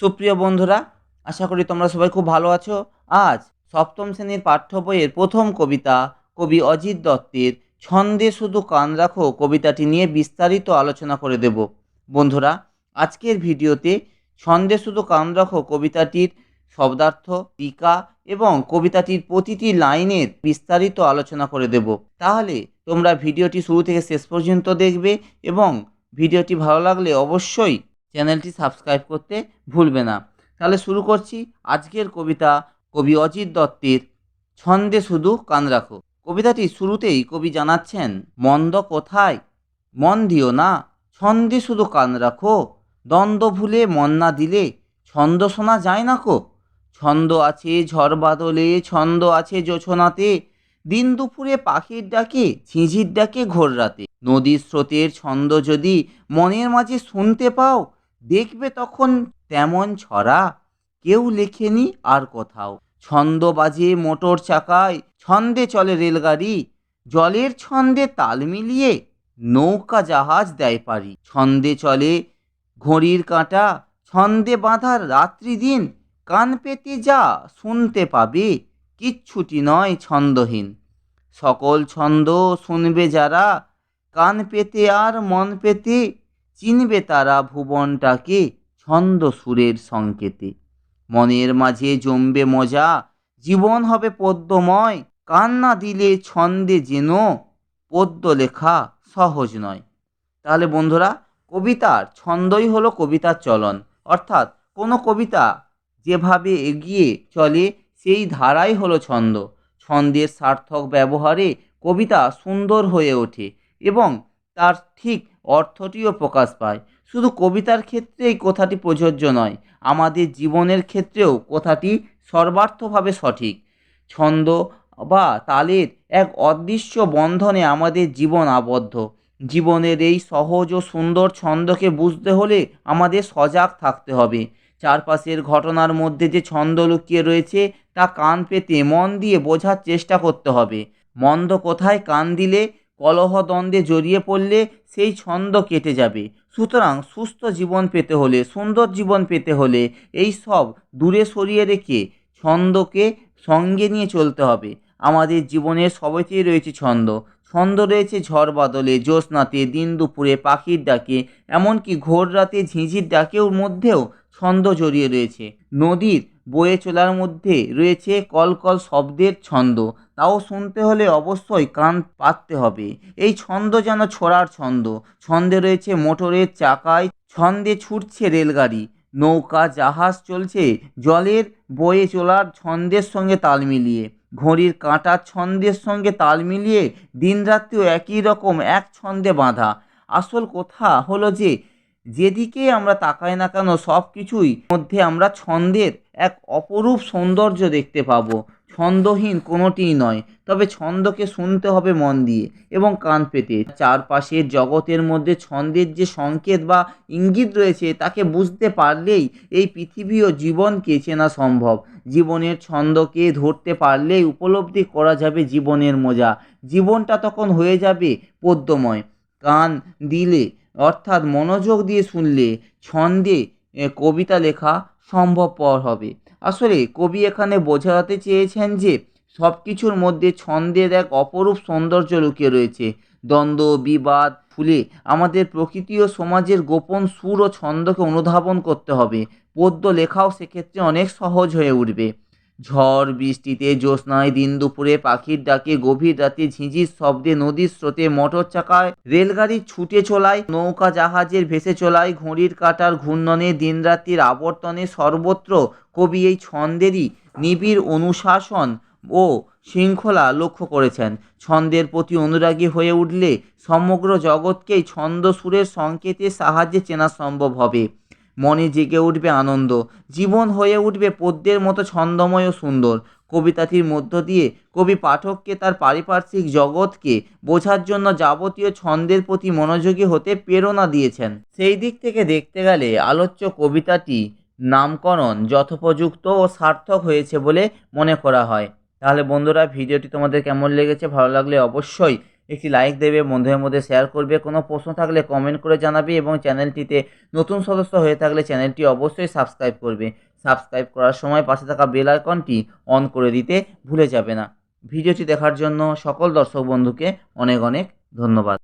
সুপ্রিয় বন্ধুরা, আশা করি তোমরা সবাই খুব ভালো আছো। আজ সপ্তম শ্রেণির পাঠ্য বইয়ের প্রথম কবিতা কবি অজিত দত্তের ছন্দে শুধু কান রাখো কবিতাটি নিয়ে বিস্তারিত আলোচনা করে দেব। বন্ধুরা, আজকের ভিডিওতে ছন্দে শুধু কান রাখো কবিতাটির শব্দার্থ, টিকা এবং কবিতাটির প্রতিটি লাইনের বিস্তারিত আলোচনা করে দেব। তাহলে তোমরা ভিডিওটি শুরু থেকে শেষ পর্যন্ত দেখবে এবং ভিডিওটি ভালো লাগলে অবশ্যই চ্যানেলটি সাবস্ক্রাইব করতে ভুলবে না। তাহলে শুরু করছি আজকের কবিতা কবি অজিত দত্তের ছন্দে শুধু কান রাখো। কবিতাটি শুরুতেই কবি জানাচ্ছেন, মন্দ কোথায়? মন দিও না, ছন্দে শুধু কান রাখো। দ্বন্দ্ব ভুলে মন না দিলে ছন্দ শোনা যায় না কো? ছন্দ আছে ঝড় বাদলে, ছন্দ আছে জোছনাতে। দিন দুপুরে পাখির ডাকে, ঝিঁঝির ডাকে ঘোর রাতে। নদীর স্রোতের ছন্দ যদি মনের মাঝে শুনতে পাও দেখবে তখন তেমন ছড়া। কেউ লেখেনি আর কোথাও। ছন্দ বাজে মোটর চাকায়, ছন্দে চলে রেলগাড়ি। জলের ছন্দে তাল মিলিয়ে নৌকা জাহাজ দেয় পারি ছন্দে চলে ঘড়ির কাঁটা, ছন্দে বাঁধার রাত্রি দিন। কান পেতে যা শুনতে পাবে, কিচ্ছুটি নয় ছন্দহীন। সকল ছন্দ শুনবে যারা, কান পেতে আর মন পেতে চিনবে তারা ভুবনটাকে ছন্দ সুরের সংকেতে। মনের মাঝে জমবে মজা, জীবন হবে পদ্যময় কান্না দিলে ছন্দে যেন পদ্য লেখা সহজ নয়। তাহলে বন্ধুরা, কবিতার ছন্দই হলো কবিতার চলন। অর্থাৎ কোনো কবিতা যেভাবে এগিয়ে চলে, সেই ধারাই হলো ছন্দ। ছন্দের সার্থক ব্যবহারে কবিতা সুন্দর হয়ে ওঠে এবং তার ঠিক অর্থটিও প্রকাশ পায়। শুধু কবিতার ক্ষেত্রেই কথাটি প্রযোজ্য নয়, আমাদের জীবনের ক্ষেত্রেও কথাটি সর্বার্থভাবে সঠিক। ছন্দ বা তালের এক অদৃশ্য বন্ধনে আমাদের জীবন আবদ্ধ। জীবনের এই সহজ ও সুন্দর ছন্দকে বুঝতে হলে আমাদের সজাগ থাকতে হবে। চারপাশের ঘটনার মধ্যে যে ছন্দ লুকিয়ে রয়েছে, তা কান পেতে মন দিয়ে বোঝার চেষ্টা করতে হবে। মন্দ কোথায় কান দিলে কলহ দ্বন্দ্বে জড়িয়ে পড়লে সেই ছন্দ কেটে যাবে। সুতরাং সুস্থ জীবন পেতে হলে, সুন্দর জীবন পেতে হলে এই সব দূরে সরিয়ে রেখে ছন্দকে সঙ্গে নিয়ে চলতে হবে। আমাদের জীবনের সবেতেই রয়েছে ছন্দ। ছন্দ রয়েছে ঝড় বাদলে, জ্যোৎস্নাতে, দিন দুপুরে পাখির ডাকে, এমনকি ঘোর রাতে ঝিঁঝির ডাকেও মধ্যেও ছন্দ জড়িয়ে রয়েছে। নদীর বয়ে চলার মধ্যে রয়েছে কলকল শব্দের ছন্দ। তাও শুনতে হলে অবশ্যই কান পাততে হবে। এই ছন্দ যেন ছোড়ার ছন্দ। ছন্দে রয়েছে মোটরের চাকায়, ছন্দে ছুটছে রেলগাড়ি। নৌকা, জাহাজ চলছে জলের বয়ে চলার ছন্দের সঙ্গে তাল মিলিয়ে। ঘড়ির কাঁটার ছন্দের সঙ্গে তাল মিলিয়ে দিনরাত্রিও একই রকম এক ছন্দে বাঁধা। আসল কথা হলো যে যেদিকে আমরা তাকাই না কেন সব কিছুই মধ্যে আমরা ছন্দের এক অপরূপ সৌন্দর্য দেখতে পাবো। ছন্দহীন কোনোটিই নয়, তবে ছন্দকে শুনতে হবে মন দিয়ে এবং কান পেতে। চারপাশের জগতের মধ্যে ছন্দের যে সংকেত বা ইঙ্গিত রয়েছে, তাকে বুঝতে পারলেই এই পৃথিবী ও জীবনকে চেনা সম্ভব। জীবনের ছন্দকে ধরতে পারলেই উপলব্ধি করা যাবে জীবনের মজা। জীবনটা তখন হয়ে যাবে পদ্যময় কান দিলে অর্থাৎ মনোযোগ দিয়ে শুনলে ছন্দে কবিতা লেখা সম্ভবপর হবে। আসলে কবি এখানে বোঝাতে চেয়েছেন যে সব কিছুর মধ্যে ছন্দের এক অপরূপ সৌন্দর্য লুকিয়ে রয়েছে। দ্বন্দ্ব, বিবাদ, ফুলে আমাদের প্রকৃতি ও সমাজের গোপন সুর ও ছন্দকে অনুধাবন করতে হবে। পদ্য লেখাও সেক্ষেত্রে অনেক সহজ হয়ে উঠবে। ঝড়, বৃষ্টিতে জ্যোৎস্নায় দিন দুপুরে পাখির ডাকে গভীর রাতে ঝিঁঝির শব্দে নদীর স্রোতে মোটর চাকায় রেলগাড়ি ছুটে চলায়, নৌকা জাহাজের ভেসে চলায়, ঘড়ির কাঁটার ঘূর্ণনে দিনরাত্রির আবর্তনে সর্বত্র কবি এই ছন্দেরই নিবিড় অনুশাসন ও শৃঙ্খলা লক্ষ্য করেছেন। ছন্দের প্রতি অনুরাগী হয়ে উঠলে সমগ্র জগৎকেই ছন্দ সুরের সংকেতের সাহায্যে চেনা সম্ভব হবে। মনে জেগে উঠবে আনন্দ। জীবন হয়ে উঠবে পদ্যের মতো ছন্দময় ও সুন্দর। কবিতাটির মধ্য দিয়ে কবি পাঠককে তার পারিপার্শ্বিক জগৎকে বোঝার জন্য যাবতীয় ছন্দের প্রতি মনোযোগী হতে প্রেরণা দিয়েছেন। সেই দিক থেকে দেখতে গেলে আলোচ্য কবিতাটি নামকরণ যথোপযুক্ত ও সার্থক হয়েছে বলে মনে করা হয়। তাহলে বন্ধুরা, ভিডিওটি তোমাদের কেমন লেগেছে, ভালো লাগলে অবশ্যই একটি লাইক দেবে, বন্ধুদের মধ্যে শেয়ার করবে, কোনো প্রশ্ন থাকলে কমেন্ট করে জানাবে এবং চ্যানেলটিতে নতুন সদস্য হয়ে থাকলে চ্যানেলটি অবশ্যই সাবস্ক্রাইব করবে। সাবস্ক্রাইব করার সময় পাশে থাকা বেল আইকনটি অন করে দিতে ভুলে যাবে না। ভিডিওটি দেখার জন্য সকল দর্শক বন্ধুকে অনেক অনেক ধন্যবাদ।